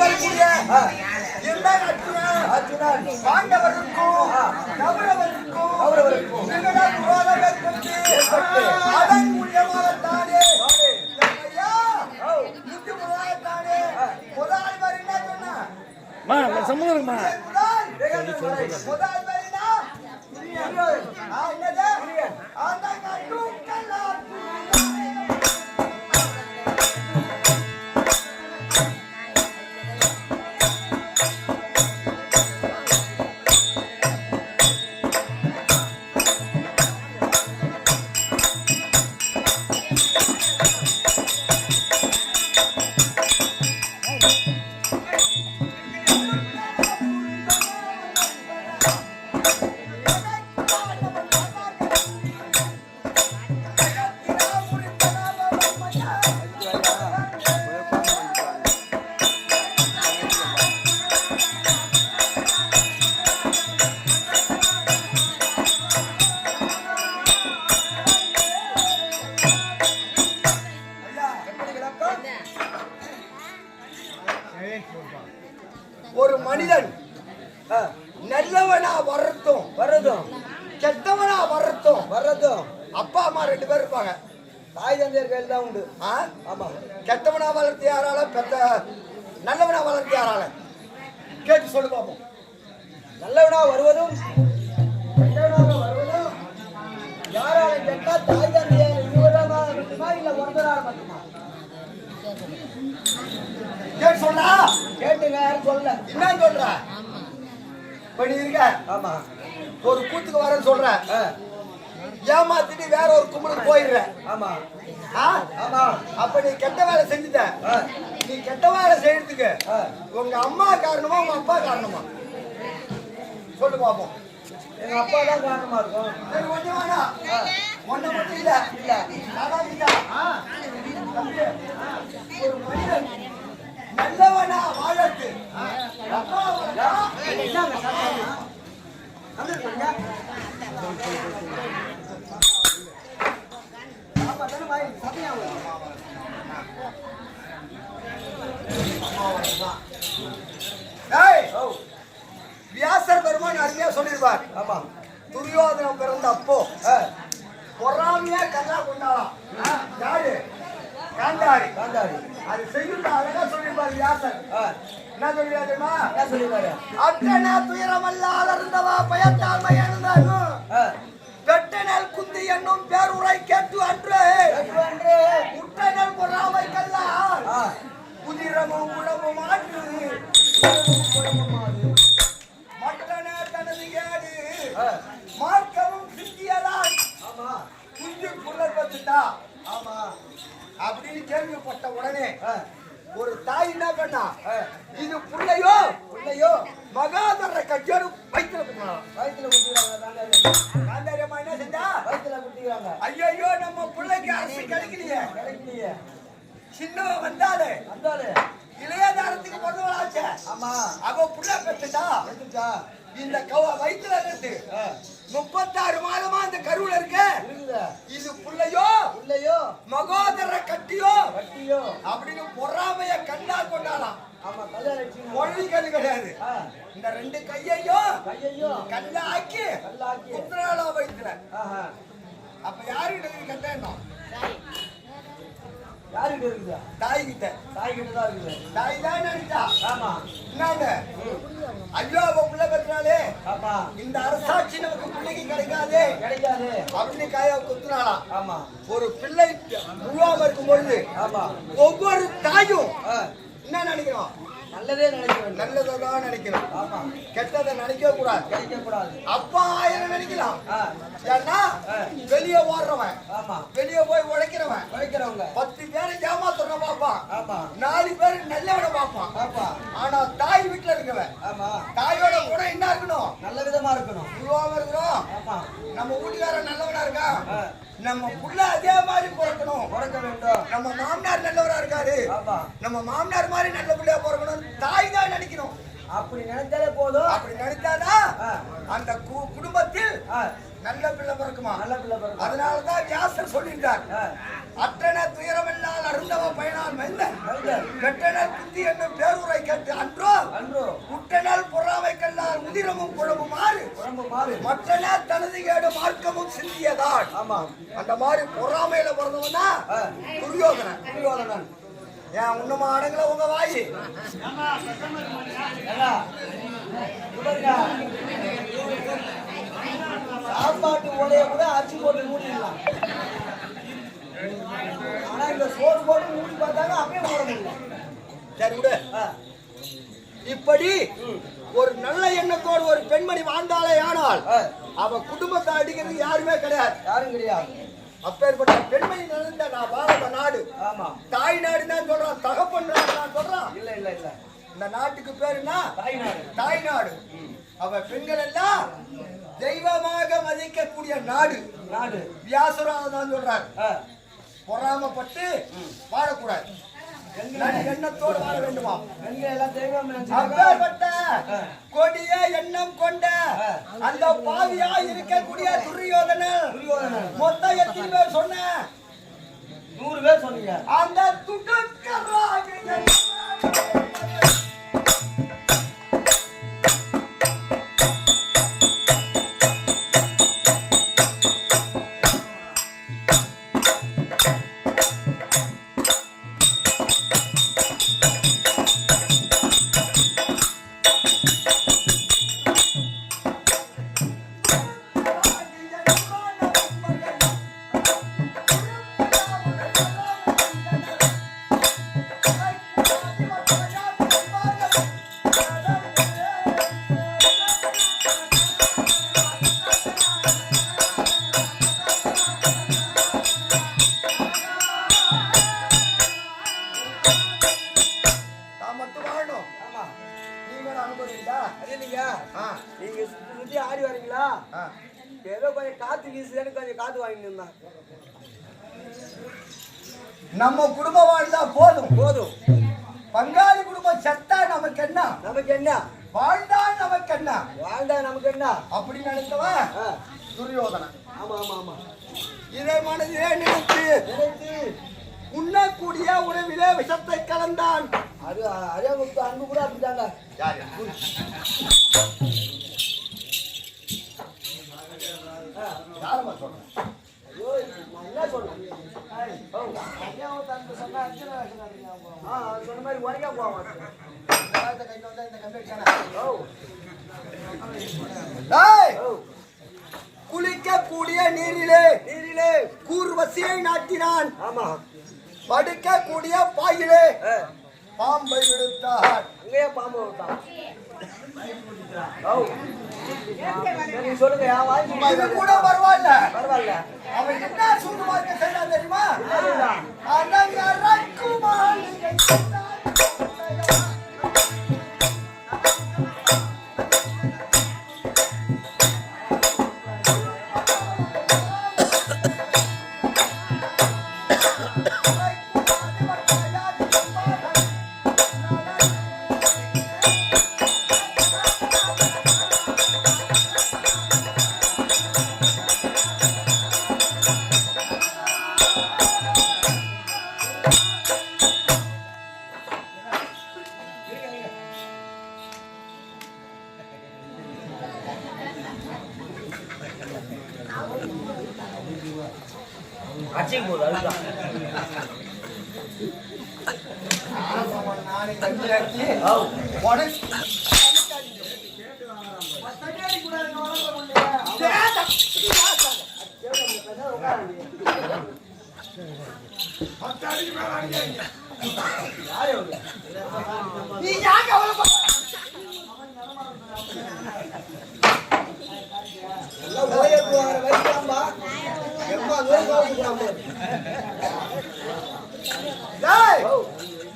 வரக்கூடிய பாண்டவருக்கும். கௌரவருக்கும் கௌரவருக்கும். விரோதம் ஏற்பட்டு. அதன் மூலியமாகத்தானே சமூகம் முதல் என்னது? அந்த கட்டும். கேட்டு சொல்லு பாப்போம். நல்லவனா வருவதும் கெட்டவனாக வருவதும் யாரால கேட்டா தாய் தந்தையார் இருவராக மட்டுமா இல்ல ஒருத்தராக மட்டுமா? கேட்டு சொல்றா? கேட்டுங்க யாரும் சொல்ல என்ன சொல்ற? இப்ப நீ இருக்க? ஆமா. ஒரு கூத்துக்கு வரேன்னு சொல்ற. ஏமாத்திட்டு வேற ஒரு கும்பலுக்கு போயிடுற. ஆமா? ஆமா. அப்ப நீ கெட்ட வேலை செஞ்சுட்ட. நீ கெட்ட வேலை செய்யறதுக்கு. உங்க அம்மா காரணமா உங்க அப்பா காரணமா? சொல்லு பாப்போம். எங்க அப்பா தான் காரணமா இருக்கும். சரி ஒண்ணு வேணாம். ஒண்ணு மட்டும் இல்ல. இல்ல. ஒரு மனிதன் நல்லவனா வாழட்டு அப்பா வியாசர் பெருமான் அருமையா சொல்லியிருப்பார். ஆமா துரியோதனம் பிறந்த அப்போ பொறாமையா கல்லா கொண்டாலாம் யாரு? காந்தாரி. காந்தாரி. அது செய்யும் அழகா சொல்லியிருப்பார் வியாசர். என்ன சொல்லிருக்காரு அற்றன துயரமல்லாத இருந்தவா பயத்தால் மயந்தாகும் ஆ, வெட்டனல் குந்தி என்னும் பேருரை கேட்டு அன்று. உற்றனல் பொறாமை கல்லால் ஆ, குதிரமும் உழவும் ஆற்று இந்த கவ வயிற்றுல இருந்து முப்பத்தாறு மாதமா அந்த கருவுல இருக்க. இது புள்ளையோ? பிள்ளையோ? மகோதர கட்டியோ? கட்டியோ? அப்படின்னு பொறாமைய கண்டா கொண்டாலாம் ஆமா கல்யாணம் மொழி கல் கிடையாது இந்த ரெண்டு கையையும் கையையோ? கல்ல ஆக்கி கல்லாக்கி. குத்துறாளா வயிற்றுல ஆஹா. அப்ப எண்ணம் யாருக்கிட்ட இருக்குதா? தாய் கிட்ட தாய் கிட்ட தான் இருக்குது. தாய் தான் நினைச்சா ஆமா. என்னங்க ஐயோ அவ புள்ள பெற்றாலே. ஆமா. இந்த அரசாட்சி நமக்கு பிள்ளைக்கு கிடைக்காதே. கிடைக்காது. அப்படின்னு காய குத்துனாலாம் ஆமா. ஒரு பிள்ளை உருவாம இருக்கும் பொழுது ஆமா. ஒவ்வொரு தாயும் என்ன நினைக்கிறோம்? நல்லதே நினைக்க வேண்டும் நல்லதை தான் நினைக்கிறோம் ஆமா. கெட்டதை நினைக்க கூடாது கிடைக்க கூடாது அப்பா ஆயிரம் நினைக்கலாம்? ஏன்னா வெளியே ஓடுறவன். ஆமா. வெளியே போய் உழைக்கிறவன். உழைக்கிறவங்க. பத்து பேரை ஏமாத்துறவன் பார்ப்பான். ஆமா. நாலு பேர் நல்லவனை பார்ப்பான். ஆமா. ஆனா தாய் வீட்டுல இருக்கவன் ஆமா. தாயோட குணம் என்ன இருக்கணும்? நல்ல விதமா இருக்கணும். உருவாம இருக்கிறோம். ஆமா. நம்ம வீட்டுக்காரன் நல்லவனா இருக்கான். நம்ம புள்ள அதே மாதிரி பிறக்கணும். உழைக்க வேண்டும். நம்ம மாமனார் நல்லவரா இருக்காரு. நம்ம மாமனார் மாதிரி நல்ல பிள்ளையா பிறக்கணும் தாய் தான் நினைக்கணும் அப்படி நினைச்சாலே போதும். அப்படி நினைச்சாதான் ஆ, அந்த குடும்பத்தில் நல்ல பிள்ளை பிறக்குமா? நல்ல பிள்ளை பிறக்கும். அதனாலதான் வியாசர் ஆ, அற்றன துயரமெல்லாம் அருந்தவ பயனால் மெல்ல. கெட்டன குந்தி என்னும் பேருரை கேட்டு அன்றோ அன்றோ. குட்டனால் பொறாமை கல்லால் உதிரமும் குழம்பும் மாறு உடம்பு மாறு மற்ற நாள் தனது கேடு மார்க்கமும் சிந்தியதான் ஆமா அந்த மாதிரி பொறாமையில பிறந்தவனா. துரியோதனன். துரியோதனன். ஏன் உன்னமா அடங்கல உங்க வாயி. சாப்பாட்டு ஓலைய கூட அரிசி போட்டு மூடிடலாம். ஆனா இந்த சோறு போட்டு மூடி பார்த்தாங்க அப்படியே மூட முடியல சரி விடு. இப்படி ஒரு நல்ல எண்ணத்தோடு ஒரு பெண்மணி வாழ்ந்தாலே ஆனால் அவ குடும்பத்தை அடிக்கிறது யாருமே கிடையாது. யாரும் கிடையாது. அப்பேற்பட்ட பெண்மணி நடந்த நான் வாழ்ந்த நாடு. ஆமா. தாய் நாடு தான் சொல்றான் தகப்பன் நாடு தான் சொல்றான். இல்ல இல்ல இல்ல. இந்த நாட்டுக்கு பேரு என்ன? தாய்நாடு தாய் நாடு. அவ பெண்கள் எல்லாம் தெய்வமாக மதிக்கக்கூடிய நாடு. நாடு. வியாசராக தான் சொல்றாரு. பொறாமப்பட்டு வாழக்கூடாது. எண்ணத்தோடு வாழ வேண்டுமா. அப்பேற்பட்ட. கொடிய எண்ணம் கொண்ட. அந்த பாவியா இருக்கக்கூடிய துரியோதனன். மொத்தம் எத்தனை பேர் சொன்ன நூறு பேர் சொன்னீங்க அந்த துடுக்கராக வீசுதுன்னு கொஞ்சம் காத்து வாங்கி இருந்தான் நம்ம குடும்ப வாழ்ந்தா போதும். போதும். பங்காளி குடும்பம் செத்தா நமக்கு என்ன? நமக்கு என்ன? வாழ்ந்தா நமக்கு என்ன? வாழ்ந்தா நமக்கு என்ன? அப்படி நினைத்தவன் ஆ, துரியோதனன். ஆமா ஆமா ஆமா. இதை மனதிலே நினைத்து நினைத்து. உண்ணக்கூடிய உணவிலே விஷத்தை கலந்தான். அது அரியாங்குப்து அன்பு கூட அப்படித்தாங்க யாரம்மா சொல்றேன்? சொன்ன மாதிரி உரைக்கா போவான் இந்த வந்தா இந்த ஓ குளிக்கக்கூடிய நீரிலே நீரிலே கூர்வசியை நாட்டினான் ஆமா படுக்கக்கூடிய பாயிலே பாம்பை விடுத்தார் அங்கேயே பாம்பு விடுத்தான் சொல்லுங்க இது. கூட பரவாயில்ல. பரவாயில்ல. அவன் என்ன சூழ்நிலை செய்யலாம் தெரியுமா? என்னதுடா? அவன்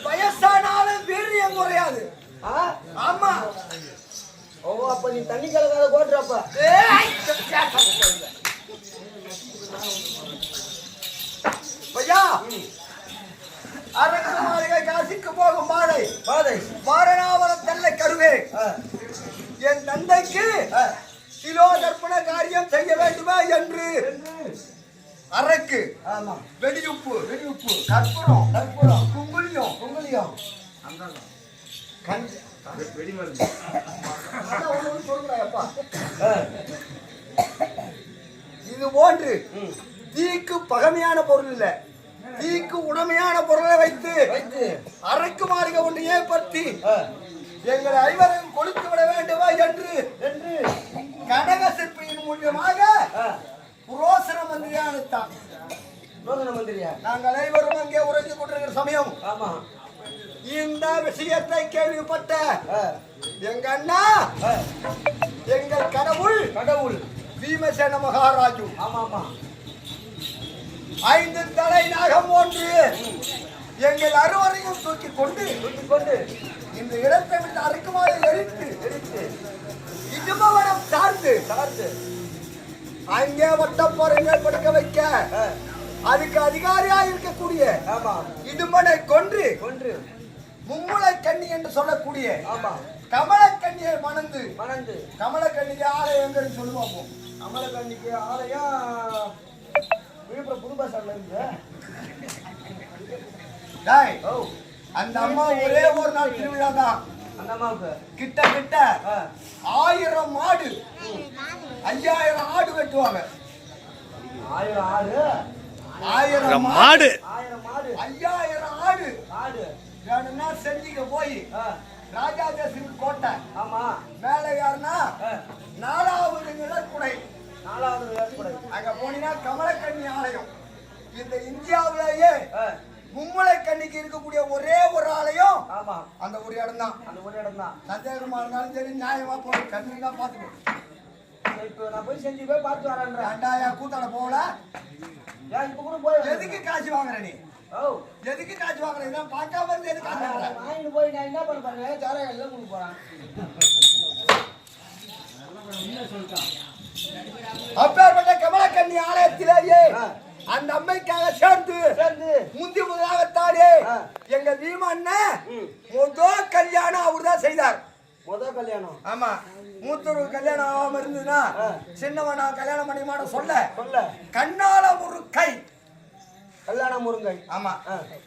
வயசானாலும் வீரியம் குறையாது ஆ? ஆமா ஓ அப்ப நீ தண்ணி கலக்காத போட்டுறப்ப ஏய், பையா அரசு மாளிகை காசிக்கு போகும் மாலை பாதை வாரணாவரம் தெல்லை கருவே என் தந்தைக்கு ஆ. சிலோ தர்ப்பண காரியம் செய்ய வேண்டுமா என்று அரக்கு வெடியுப்பு வெடியுப்பு கற்பூரம் கற்பூரம் ஒண்ணு சொல்லுங்கடா, அப்பா. இது போன்று தீக்கு பகமையான பொருள் இல்ல. தீக்கு உடமையான பொருளை வைத்து அரைக்கு மாளிகை ஒன்று ஏற்படுத்தி ஆ, எங்கள் ஐவரையும் கொடுத்து விட வேண்டுமா என்று என்று. கனக சிற்பியின் மூலியமாக புரோசன மந்திரியானத்தான் மந்திரியா? நாங்கள் அனைவரும் அங்கே உறங்கி கொண்டிருக்கிற சமயம் ஆமா. இந்த விஷயத்தை கேள்விப்பட்ட எங்க அண்ணா எங்கள் கடவுள் கடவுள். பீமசேன மகாராஜு. ஆமா ஆமா ஐந்து தலை நாகம் ஒன்று எங்கள் அறுவரையும் தூக்கி கொண்டு தூக்கி கொண்டு இந்த இடத்தை விட்டு அறுக்குமாறு எரித்து எரித்து இடுமவனம் சார்ந்து சார்ந்து அங்கே வட்டப்போரங்கள் படுக்க வைக்க அதுக்கு அதிகாரியா இருக்கக்கூடிய இடுமனை கொன்று கொன்று மும்முளை கண்ணி என்று சொல்லக்கூடிய ஆமா. கமலக்கண்ணியை மணந்து மணந்து. கமலக்கண்ணிக்கு ஆலயம் எங்கன்னு சொல்லுவோம். அப்போ. அமலக்கண்ணிக்கு ஆலயம். விழுப்புரம் புது பஸ் ஸ்டாண்ட்ல இருந்து. டேய், ஓ. அந்த அம்மா ஒரே ஒரு நாள் திருவிழா தான். அந்த அம்மாவுக்கு? கிட்ட கிட்ட ஆ, ஆயிரம் மாடு ஐயாயிரம் ஆடு வெட்டுவாங்க. ஆயிரம் ஆடு? ஆயிரம் மாடு மாடு ஆயிரம் மாடு ஐயாயிரம் ஆடு. ஆடு. வேணும்னா செஞ்சிக்க போய் ஆ, ராஜா தேசின் கோட்டை ஆமா. மேல யாருன்னா நாலாவது நிலக்குடை நாலாவது ஏற்படை அங்க போனீங்கன்னா கமலக்கண்ணி ஆலயம். இந்த இந்தியாவிலேயே ஆ, மும்மலை கண்ணிக்கு இருக்கக்கூடிய ஒரே ஒரு ஆலயம் ஆமா. அந்த ஒரு இடம் தான் அந்த ஒரு இடம் தான் சந்தேகமா இருந்தாலும் சரி நியாயமா போய் கண்ணு தான் பார்த்துக்கோ இப்போ நான் போய் செஞ்சு போய் பார்த்து வரேன்றேன். ரெண்டாயிரம் கூத்தாட போகல? ஏன் இப்போ கூட போய் எதுக்கு காசு வாங்குற நீ? ஓ. எதுக்கு காசு வாங்குற? இதான் பார்க்காம இருந்து எதுக்கு காசு வாங்குற? வாங்கிட்டு போய் நான் என்ன பண்ண போறேன்? சாராயம் எல்லாம் கொடுக்க போறேன்? அப்பேற்பட்ட கமலக்கண்ணி ஆலயத்திலேயே. அந்த அம்மைக்காக சேர்ந்து சேர்ந்து. முந்தி முதலாகத்தானே. எங்க பீமா அண்ணன். முதல் கல்யாணம் அவர் தான் செய்தார். முத கல்யாணம். ஆமா. மூத்தொரு கல்யாணம் ஆகாம இருந்ததுன்னா. சின்னவன் நான் கல்யாணம் பண்ணி மாட்ட சொல்ல. சொல்ல. கண்ணால முருக்கை கல்யாண முருங்கை. ஆமா.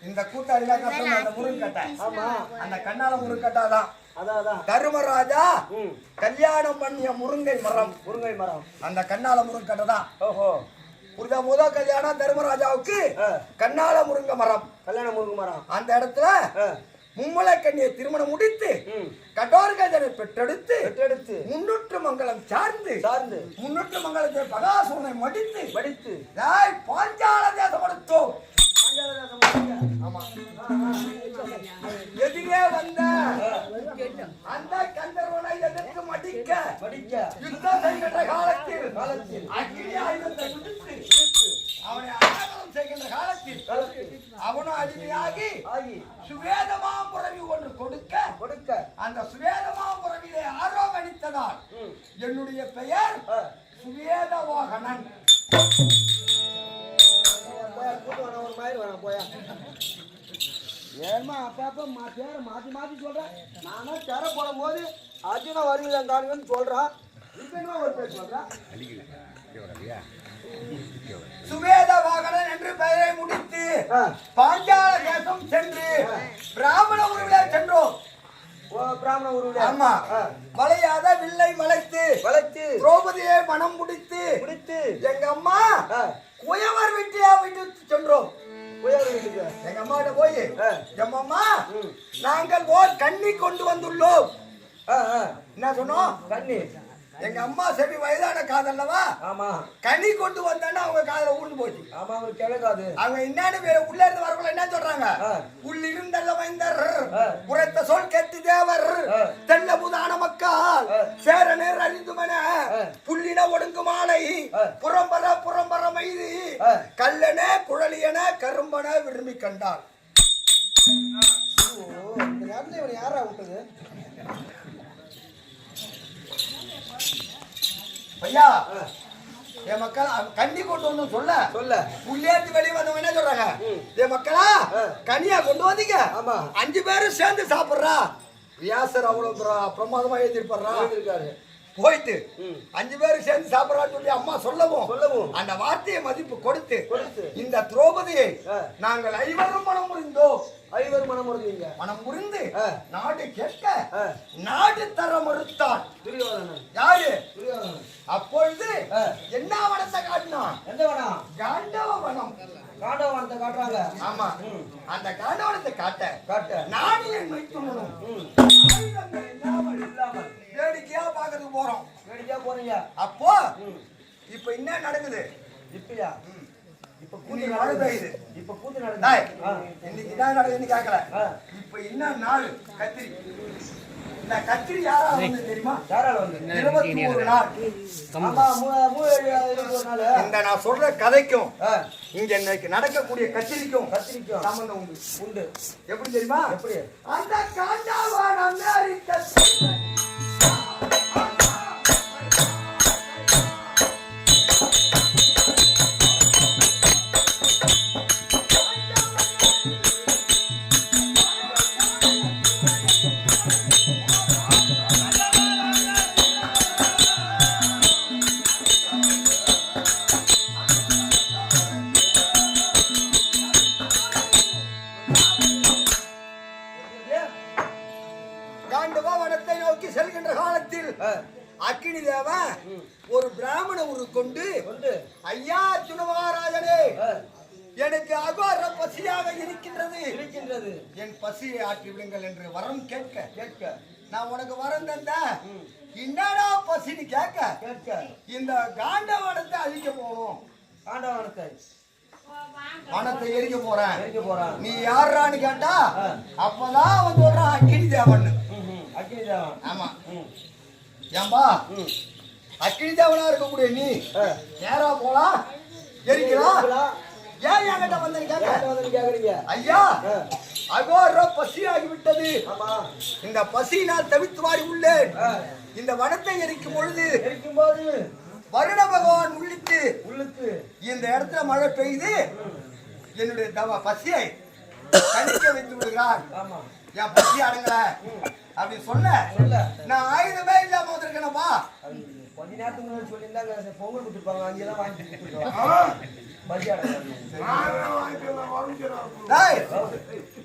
இந்த கட்டணும் அந்த முருங்கட்டை. ஆமா. அந்த கண்ணால முருங்கட்டா தான் தர்மராஜா கல்யாணம் பண்ணிய முருங்கை மரம். முருங்கை மரம். அந்த கண்ணால முருங்கட்டை தான் ஓஹோ. புரிதா முதல் கல்யாணம்? தர்மராஜாவுக்கு. கண்ணால முருங்கை மரம். கல்யாண முருங்கை மரம். அந்த இடத்துல. மும்மலை கண்ணியை திருமணம் முடித்து கடோர்கஜனை பெற்றெடுத்து பெற்றெடுத்து. முன்னூற்று மங்கலம் சார்ந்து சார்ந்து. முன்னூற்று மங்கலத்தை பகாசுரனை மடித்து படித்து ஏய், பாஞ்சால தேசம் கொடுத்தோம் எதிரே வந்த அந்த கந்தர்வனை எதிர்த்து மடிக்க படிக்க யுத்தம் செய்கின்ற காலத்தில் காலத்தில். அக்கினி ஆயுதத்தை எடுத்து அவனை ஆராதனம் செய்கின்ற காலத்தில் அவனும் அடிமையாகி ஆகி சுவேதமாபுரவி ஒன்று கொடுக்க கொடுக்க. அந்த சுவேதமாபுரவிலே ஆரோகணித்ததால் ம். என்னுடைய பெயர். சுவேதவாகனன் கூட்டு வேணாம் ஒரு மாதிரி வேணாம் போயா. ஏமா அப்பா அப்பா மா பேரை மாற்றி மாற்றி சொல்கிறேன் நானும் திரை போடும்போது அர்ஜுன வருகிறேன் காணுங்கன்னு சொல்கிறான் இப்போ என்ன ஒரு பேர் சொல்கிறேன் சுவேதவாகனன் என்று பெயரை முடித்து. பாஞ்சால தேசம் சென்று பிராமண உருவிலே சென்றோம். பிராமண உருவில் ஆமா. வளையாத வில்லை வளைத்து வளைத்து திரௌபதியை மனம் முடித்து முடித்து எங்க அம்மா ஆ, குயவர் வீட்டியா விட்டு சென்றோம். உயர் வீட்டுக்கு. எங்க அம்மா கிட்ட போய். எம்மம்மா. நாங்கள் ஓர் கண்ணி கொண்டு வந்துள்ளோம். என்ன சொன்னோம்? கண்ணி எங்க அம்மா செவி வயதான காதல்லவா ஆமாம் கனி கொண்டு வந்தான்னா அவங்க காதல ஊண்டு போச்சு ஆமாம் அவர் கிழக்காது அவங்க என்னன்னு உள்ள இருந்து வரக்குள்ள என்ன சொல்றாங்க. உள்ளிருந்தல்ல வைந்தர். உரைத்த சொல் கேட்டு தேவர். தெல்ல புதான மக்கள் ஆ. சேரனர் அறிந்துமன. புள்ளின ஒடுங்கு மாலை. புறம்பர புறம்பர மைதி. கல்லன குழலியன கரும்பன விரும்பி கண்டார் ஓ இந்த நேரத்தில் இவனை யாரா விட்டது ஐயா என் மக்கள் கண்ணி கொண்டு வந்து சொல்ல சொல்ல உள்ளேந்து வெளியே வந்தவங்க என்ன சொல்றாங்க. என் மக்களா. கனியா கொண்டு வந்தீங்க ஆமா. அஞ்சு பேரும் சேர்ந்து சாப்பிடுறா வியாசர் அவ்வளவு பிர- பிரமாதமா எழுதியிருப்பாரா இருக்காரு போயிட்டு. அஞ்சு பேரும் சேர்ந்து சாப்பிடறான்னு சொல்லி அம்மா சொல்லவும் சொல்லவும். அந்த வார்த்தையை மதிப்பு கொடுத்து. இந்த திரௌபதியை. நாங்கள் ஐவரும் மனம் முறிந்தோம் ஐவர் மனம் இருந்தீங்க மனம் முறிந்து. நாடு கேட்க. நாடு தர மறுத்தான் துரியோதனன். யாரு? துரியோதனன். அப்பொழுது. என்ன வனத்தை காட்டினான்? எந்த வனம்? காண்டவ வனம். காண்டவ வனத்தை காட்டுறாங்க. ஆமா. அந்த காண்டவனத்தை காட்ட காட்ட. நாடு என் வைத்துள்ளனும் இல்லாமல் இல்லாமல் வேடிக்கையா பாக்குறதுக்கு போறோம். வேடிக்கையா போறீங்க. அப்போ. இப்ப என்ன நடக்குது? இப்பயா? இப்ப மழை நடக்குது இப்ப கூத்து ஆ. இன்னைக்கு தான் நடக்குதுன்னு கேட்கல ஆ. இப்ப என்ன நாள்? கத்திரி. இந்த கத்திரி வந்து தெரியுமா? யாரால வந்து இருபத்தி ஒரு நாள். இந்த நான் சொல்ற கதைக்கும். இங்க நடக்கக்கூடிய கத்திரிக்கும் கத்திரிக்கும். சம்பந்தம் உண்டு. உண்டு. எப்படி தெரியுமா? எப்படி? அந்த காண்டாவான் அமெரிக்க பசியை ஆற்றி விடுங்கள் என்று வரம் கேட்க கேட்க. நான் உனக்கு வரம் தந்தேன் என்னடா பசின்னு கேட்க? கேட்க. இந்த காண்டவனத்தை அழிக்க போகணும். காண்டவ வனத்தை வனத்தை எரிக்க போறேன். எரிக்க போறான். நீ யாரான்னு கேட்டா. அப்பதான் அவன் சொல்றான் அக்கினி தேவன். அக்னி தேவன் ஆமா. ஏம்பா. அக்கினி தேவனா இருக்கக்கூடிய நீ. நேரா போலாம் எரிக்கலாம். ஏன் என்கிட்ட கேட்க? வந்து கேக்குறீங்க? ஐயா. அகோர பசியாகி விட்டது ஆமா. இந்த பசியினால் தவித்து வாரி உள்ளேன். இந்த வனத்தை எரிக்கும் பொழுது இருக்கும்போது வருட பகவான் உள்ளிட்டு உள்ளுக்கு இந்த இடத்துல மழை பெய்து என்னுடைய தவ பசியை கணிக்க வைத்து விடுகிறான் என் பசி அடங்கல அப்படி சொல்ல. நான் ஆயுதமே இல்லாம வந்திருக்கேனப்பா. கொஞ்ச நேரத்துக்கு முன்னாடி சொல்லியிருந்தாங்க பொங்கல் கொடுத்துருப்பாங்க அங்கெல்லாம் வாங்கி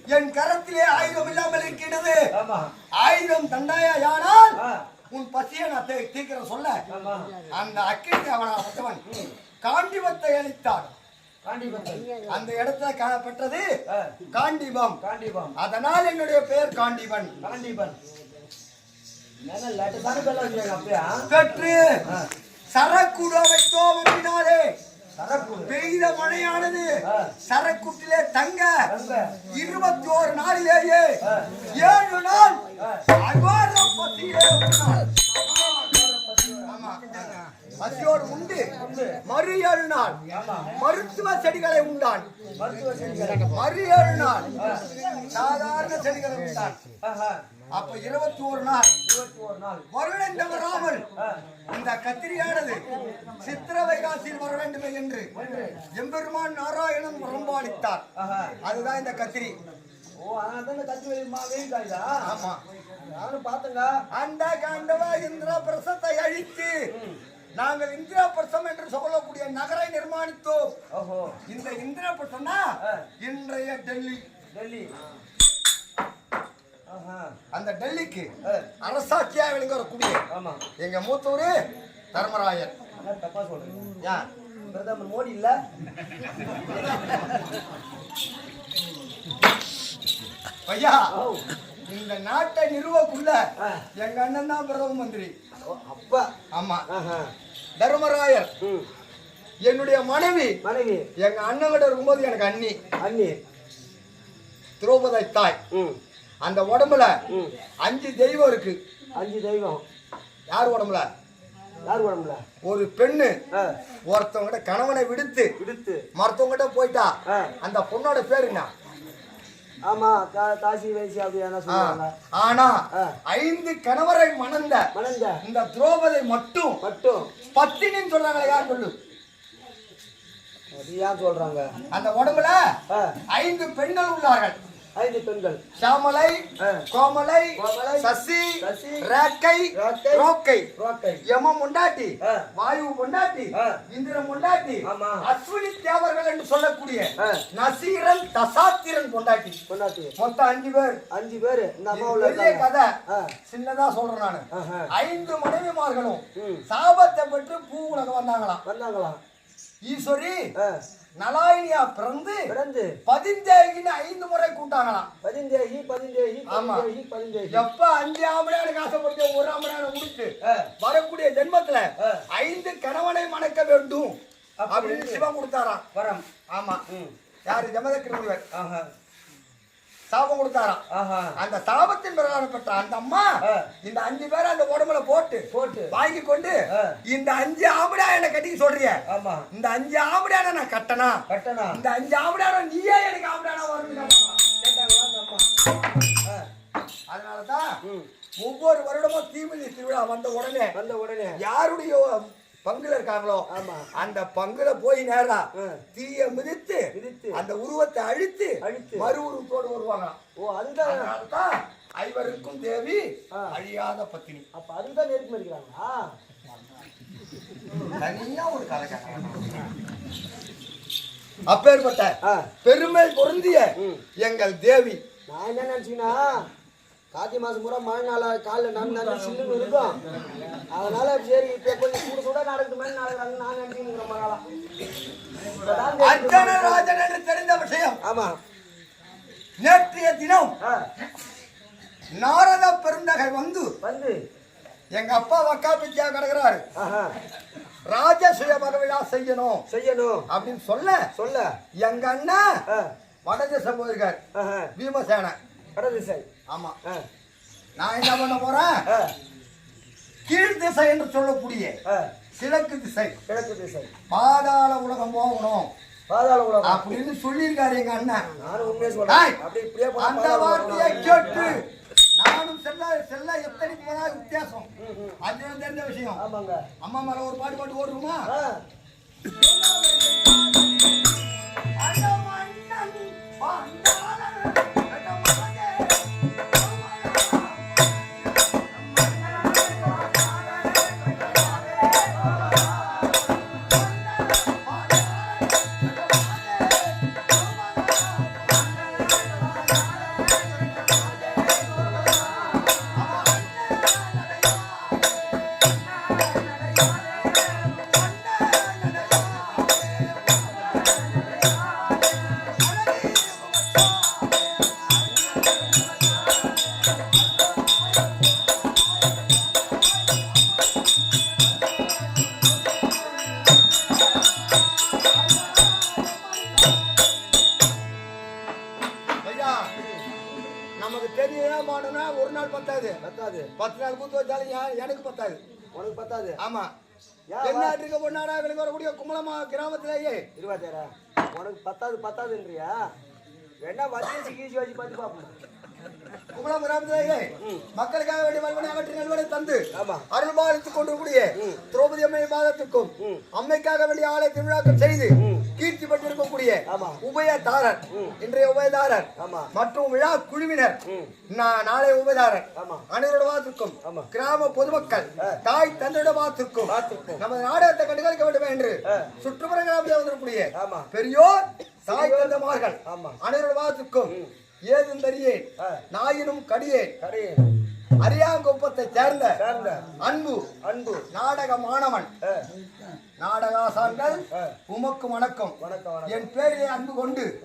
என் கரத்திலே ஆயுதம் இல்லாமல் இருக்கிறது. ஆமா. ஆயுதம் தண்டாயா யானால். உன் பசியை நான் தீ- தீர்க்கிறேன் சொல்ல. அந்த அக்கினி தேவனாகப்பட்டவன் காண்டிபத்தை அளித்தான் அந்த இடத்துல பெற்றது. காண்டிபம். காண்டிபம். அதனால் என்னுடைய பெயர் காண்டிபன். காண்டிபன். பெற்று ஆ. சரக்குட சரக்கு பெய்த மழையானது சரக்குட்டிலே தங்க தங்க. இருபத்தி ஓரு நாளிலேயே ஏழு நாள் ஆ. அகோர பசியிலே உண்டான். பசியோடு உண்டு மறு ஏழு நாள் மருத்துவ செடிகளை உண்டான் மருத்துவ செடிகள் மறு ஏழு நாள் சாதாரண செடிகளை உண்டான் அப்ப இருபத்தி ஒரு நாள். இருபத்தி ஒரு நாள் வருடம் தவறாமல். இந்த கத்திரியானது சித்திர வைகாசியில் வர வேண்டும் என்று எம்பெருமான் நாராயணன் வரம்பாளித்தார் அதுதான் இந்த கத்திரி. ஓ அதனால தான் கத்தி வெயில் மா வெயில் காயுதா? ஆமா. நானும் பார்த்தேங்க அந்த காண்டவ இந்திர பிரசத்தை அழித்து நாங்கள் இந்திர பிரசம் என்று சொல்லக்கூடிய நகரை நிர்மாணித்தோம். ஓஹோ. இந்த இந்திர பிரசம்னா ஆ. இன்றைய டெல்லி. டெல்லி. அந்த டெல்லிக்கு. அரசாட்சியா விளங்குறக்கூடிய ஆமா. எங்க மூத்தூரு தர்மராயர் தப்பா சொல்றேன் ஏன் பிரதமர் மோடி இல்ல? ஐயா இந்த நாட்டை நிறுவக்குள்ள. எங்க அண்ணன் தான் பிரதம மந்திரி. அப்பா. ஆமா. தர்மராயர் என்னுடைய மனைவி. மனைவி. எங்க அண்ணன் கிட்ட இருக்கும்போது எனக்கு அண்ணி. அண்ணி. திரௌபதி தாய். ம். அந்த உடம்புல அஞ்சு தெய்வம் இருக்கு. அஞ்சு தெய்வம். யார் உடம்புல? யார் உடம்புல? ஒரு பெண்ணு. ஒருத்தவங்கிட்ட கணவனை விடுத்து விடுத்து. மருத்துவங்கிட்ட போயிட்டா அந்த பொண்ணோட பேர் என்ன? ஆமா காசி வைசி அப்படி என்ன ஆ, சொல்லுவாங்க. ஆனா. ஐந்து கணவரை மணந்த மணந்த. இந்த திரௌபதி மட்டும் மட்டும். பத்தினின்னு சொல்றாங்களே யார் சொல்லு? சொல்றாங்க? அந்த உடம்புல ஐந்து பெண்கள் உள்ளார்கள். ஐந்து பெண்கள் சாமலை. கோமலை சசி ரேக்கை ரேக்கை, யமம் பொண்டாட்டி ஆ. வாயு. இந்திரன் பொண்டாட்டி ஆமா. அஸ்வினி தேவர்கள் என்று சொல்லக்கூடிய. நசீரன் தசாத்திரன் பொண்டாட்டி பொண்டாட்டி மொத்தம் அஞ்சு பேர் அஞ்சு பேரு இந்த அம்மா இது உள்ள பெரிய கதை. சின்னதா சொல்றேன் நானு. ஐந்து மனைவிமார்களும். சாபத்தை பெற்று பூ உலகம் வந்தாங்களாம் வந்தாங்களாம் ஈஸ்வரி. நலாயினியா பிறந்து பிறந்து பதிந்தேகின்னு ஐந்து முறை கூட்டாங்களாம் பதிந்தேகி பதிந்தேகி ஆமா. பதிந்தேகி எப்ப அஞ்சு ஆம்பளையானுக்கு ஆசைப்பட்டு ஒரு ஆம்பளையான முடிச்சு. வரக்கூடிய ஜென்மத்துல. ஐந்து கணவனை மணக்க வேண்டும் அப்படி அப்படின்னு. சிவன் கொடுத்தாராம் வரம் ஆமா. யாரு ஜமதக்கிரி முனிவர் ஆஹா சாபம் கொடுத்தாராம். அந்த சாபத்தின் பிரகாரம் பெற்ற அந்த அம்மா. இந்த அஞ்சு பேரை அந்த உடம்புல போட்டு போட்டு. வாங்கி கொண்டு. இந்த அஞ்சு ஆம்படையா என்ன கட்டிக்க சொல்றிய? ஆமா. இந்த அஞ்சு ஆம்படையான நான் கட்டனா? கட்டணா இந்த அஞ்சு ஆம்படையான நீயே எனக்கு ஆம்படையான வரணும். அதனாலதான். ஒவ்வொரு வருடமும் தீமிதி திருவிழா வந்த உடனே வந்த உடனே. யாருடைய பங்குல இருக்காங்களோ. அந்த பங்குல போய் நேரா. தீய மிதித்து. அந்த உருவத்தை அழித்து அழித்து. மறு உருவத்தோடு வருவாங்க ஓ அதுதான் ஐவருக்கும் தேவி. அழியாத பத்தினி அப்ப அதுதான் நெருப்பு மதிக்கிறாங்களா தனியா ஒரு கதை அப்பேற்பட்ட. பெருமை பொருந்திய. எங்கள் தேவி நான் என்ன நினைச்சீங்கன்னா கார்த்திகை மாசம் பூரா மழை நாள காலில் நான் சில்லுன்னு இருக்கும். அதனால சரி இப்போ கொஞ்சம் சூடு சூடா நடக்குது மாதிரி நடக்கிறாங்க நான் நினைச்சுக்கிற மழை இப்பதான் அர்ஜன ராஜன் என்று தெரிந்த விஷயம். ஆமா. நேற்றைய தினம் நாரத பெருந்தகை வந்து வந்து. எங்க அப்பா வக்கா பிச்சா கிடக்குறாரு. ராஜசுய பகவிழா செய்யணும். செய்யணும். அப்படின்னு சொல்ல சொல்ல. எங்க அண்ணா வடதேசம் போயிருக்காரு. பீமசேன. கடை திசை ஆமா. நான் என்ன பண்ண போறேன்? கீழ் திசை என்று சொல்லக்கூடிய கிழக்கு திசை. கிழக்கு திசை. பாதாள உலகம் போகணும். பாதாள உலகம். அப்படின்னு சொல்லியிருக்காரு எங்க அண்ணன். நானும் உண்மையை ஏய், சொல்றேன் அப்படி இப்படியே அந்த வார்த்தையை. கேட்டு நானும் செல்ல செல்ல எத்தனை போனா வித்தியாசம். அது தெரிஞ்ச விஷயம். ஆமாங்க. அம்மா மேல ஒரு பாட்டு பாட்டு ஓடுமா? நமக்கு தெரிய மாட்டோம்னா ஒரு நாள் பத்தாது. பத்தாது. பத்து நாள் கூத்து வச்சாலும் எனக்கு பத்தாது? உனக்கு பத்தாது. ஆமா. யா, தென்னாட்டுக்கு பொன்னாடா எனக்கு வரக்கூடிய கும்பலமா கிராமத்திலேயே. இருபத்தாயிரா உனக்கு பத்தாது பத்தாதுன்றியா? வேணா வச்சு சிகிச்சை வச்சு பார்த்து பார்ப்போம் கும்பலம் கிராமத்திலேயே மக்களுக்காக வேண்டிய மறுபடி அகற்றி நல்வடை தந்து ஆமா. அருள் பாலித்துக் கொண்டிருக்கூடிய திரௌபதி அம்மை பாதத்துக்கும் அம்மைக்காக வேண்டிய ஆலய திருவிழாக்கள் செய்து கீர்த்தி பெற்றிருக்கக்கூடிய. உபயதாரர் இன்றைய உபயதாரர். மற்றும் விழா குழுவினர் நா- நாளைய உபயதாரர் ஆமா. அனைவருடவாத்திற்கும் ஆமா. கிராம பொதுமக்கள் தாய் தந்தையிடவாத்திற்கும் பார்த்திருக்கும். நமது நாடகத்தை கண்டுகளிக்க வேண்டும் என்று சுற்றுப்புற கிராமத்தில் வந்திருக்கக்கூடிய. பெரியோர் தாய் தந்தமார்கள் ஆமா. அனைவருடவாத்திற்கும் ஏதும் தரியேன். நாயினும் கடியேன். கடை அரியாங்குப்பத்தை சேர்ந்த அன்பு. அன்பு. நாடக மாணவன் நாடகாசான்கள் ஆ. உமக்கு வணக்கம். வணக்கம் என் பேரிலே அன்பு கொண்டு.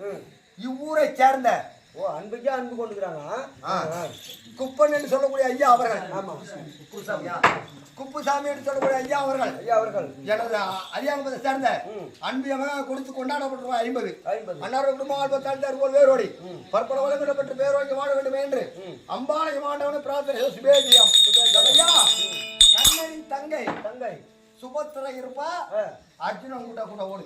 இவ்வூரை சேர்ந்த ஓ அன்புக்கே அன்பு கொண்டுக்கிறாங்க. ஆ, குப்பன் என்று சொல்லக்கூடிய ஐயா அவர்கள். ஆமா. குப்புசாமியா குப்புசாமி என்று சொல்லக்கூடிய ஐயா அவர்கள். ஐயா அவர்கள். எனது அரியாங்குப்பத்தை சேர்ந்த அன்பு கொடுத்து கொண்டாடப்பட்டு ஐம்பது. ஐம்பது. அன்னார் குடும்பம் ஆல்பத்தாண்டு போல் வேரோடி. பற்பல வளங்கள் பெற்று பேரோங்கி வாழ வேண்டும் என்று அம்பாளை மாண்டவனை பிரார்த்தனை சுபேஜியம் கண்ணனின் தங்கை. தங்கை. சுபத்திர இருப்பா. அர்ஜுனன் கூட்ட கூட ஓடு.